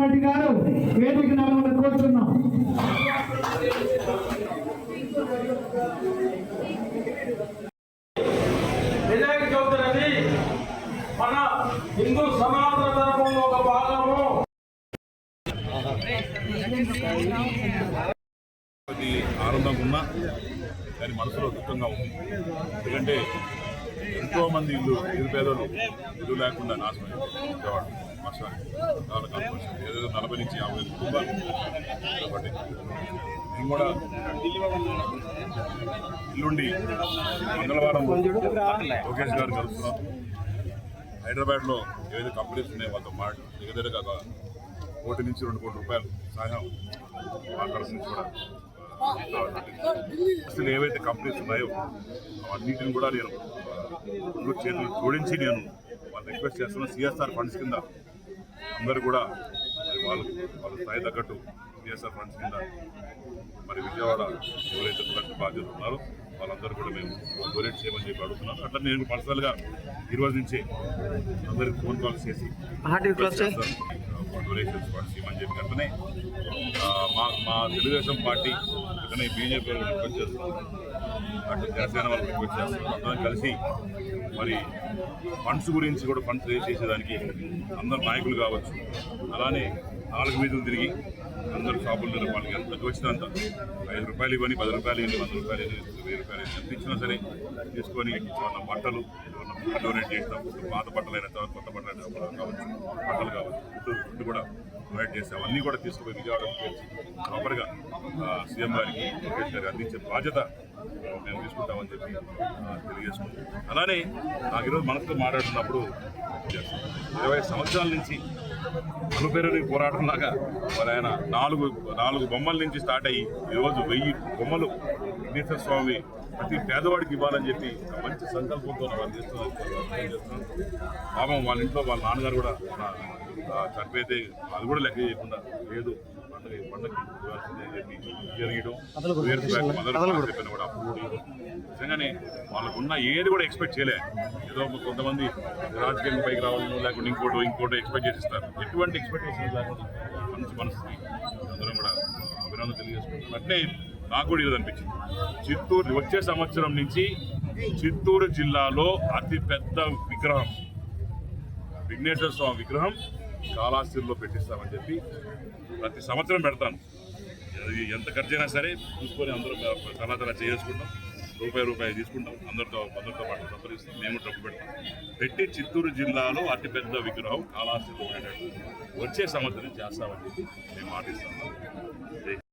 రెడ్డి గారు వేదిక నెలవని కోరుతున్నాం నిజానికి చెబుతున్నది మన హిందూ సనాతన ధర్మంలో ఒక భాగము. ఆనందంగా ఉన్నా కానీ మనసులో దుఃఖంగా ఉంది. ఎందుకంటే ఎంతోమంది ఇల్లు నిరుపేదలు ఇల్లు లేకుండా నాశనం అయిపోయింది విజయవాడ వర్షానికి కాలం ఏదో నలభై నుంచి యాభై వేల కుటుంబాలు కాబట్టి నేను కూడా ఇల్లుండి మంగళవారం లోకేష్ గారు కలుస్తున్నాం. హైదరాబాద్లో ఏవైతే కంపెనీస్ ఉన్నాయో వాళ్ళతో మాట దగ్గర దగ్గర కోటి నుంచి రెండు కోట్ల రూపాయలు సహాయం మాట్లాడుతుంది కూడా అసలు ఏవైతే కంపెనీస్ ఉన్నాయో అవన్నిటిని కూడా నేను చేతులు జోడించి నేను వాళ్ళు రిక్వెస్ట్ చేస్తున్నా సిఎస్ఆర్ ఫండ్స్ కింద అందరూ కూడా మరి వాళ్ళు వాళ్ళ స్థాయి తగ్గట్టు సిఎస్ఆర్ ఫండ్స్ కింద మరి విజయవాడ ఎవరైతే ప్రతి బాధ్యత ఉన్నారో వాళ్ళందరూ కూడా మేము డొనేట్ చేయమని చెప్పి అడుగుతున్నాం అట్లా నేను పర్సనల్గా ఈ రోజు నుంచే అందరికి ఫోన్ కాల్స్ చేసి డొనేషన్స్ ఫండ్స్ ఇవ్వమని చెప్పి అట్లనే మా మా తెలుగుదేశం పార్టీ అట్లనే బీజేపీ వాళ్ళు రిక్వెస్ట్ చేస్తున్నాం అటు జనసేన రిక్వెస్ట్ చేస్తున్నాం అందరం కలిసి మరి ఫండ్స్ గురించి కూడా ఫండ్స్ రేజ్ చేసేదానికి అందరు నాయకులు కావచ్చు. అలానే నాలుగు వీధులు తిరిగి అందరూ షాపుల దగ్గర వాళ్ళకి ఎంత వచ్చినంత ఐదు రూపాయలు ఇవ్వని పది రూపాయలు ఇవ్వని వంద రూపాయలు ఇవ్వని వెయ్యి రూపాయలు ఎంత ఇచ్చినా సరే తీసుకొని ఏమన్నా బట్టలు ఏమన్నా డొనేట్ చేస్తాం. పాత బట్టలు అయినా తర్వాత కొత్త బట్టలు అయినా కావచ్చు బట్టలు కావచ్చు. ఫుడ్ ఫుడ్ కూడా ప్రొవైడ్ చేస్తే అవన్నీ కూడా తీసుకుపోయి విజయవాడకు ప్రాపర్గా సీఎం గారికి లోకేష్ గారికి అందించే బాధ్యత మేము తీసుకుంటామని చెప్పి తెలియజేసుకుంటాం అలానే నాకు ఈరోజు మనసుతో మాట్లాడుతున్నప్పుడు ఇరవై సంవత్సరాల నుంచి అనుపేరుని పోరాటం లాగా మరి ఆయన నాలుగు నాలుగు బొమ్మల నుంచి స్టార్ట్ అయ్యి ఈరోజు వెయ్యి బొమ్మలు విఘ్నేశ్వర స్వామి ప్రతి పేదవాడికి ఇవ్వాలని చెప్పి మంచి సంకల్పంతో వాళ్ళు చేస్తున్నారు. పాపం వాళ్ళ ఇంట్లో వాళ్ళ నాన్నగారు కూడా చనిపోతే అది కూడా లెక్క చేయకుండా లేదు. పండగ పండగ ఇవ్వాల్సిందే అని చెప్పి జరిగడం చెప్పిన కూడా అప్పుడు కూడా. నిజంగానే వాళ్ళకున్న ఏది కూడా ఎక్స్పెక్ట్ చేయలే. ఏదో కొంతమంది రాజకీయంగా పైకి రావాలను లేకుంటే ఇంకోటి ఇంకోటి ఎక్స్పెక్ట్ చేసిస్తారు. ఎటువంటి ఎక్స్పెక్టేషన్ లేకుండా మంచి మనసుకి అందరం కూడా అభినందన తెలియజేసుకుంటాం అట్నే నాకు కూడా ఇది అనిపించింది చిత్తూరు వచ్చే సంవత్సరం నుంచి చిత్తూరు జిల్లాలో అతి పెద్ద విగ్రహం విఘ్నేశ్వర స్వామి విగ్రహం కాళాస్తిలో పెట్టిస్తామని చెప్పి ప్రతి సంవత్సరం పెడతాను. అది ఎంత ఖర్చు అయినా సరే చూసుకొని అందరూ సనాతన చేసుకుంటాం. రూపాయి రూపాయి తీసుకుంటాం. అందరితో అందరితో పాటు సంప్రదిస్తాం. మేము డబ్బు పెడతాం. పెట్టి చిత్తూరు జిల్లాలో అతిపెద్ద విగ్రహం కాళాస్తిలో పెట్టేటట్టు వచ్చే సంవత్సరం చేస్తామని చెప్పి మేము మాటిస్తాం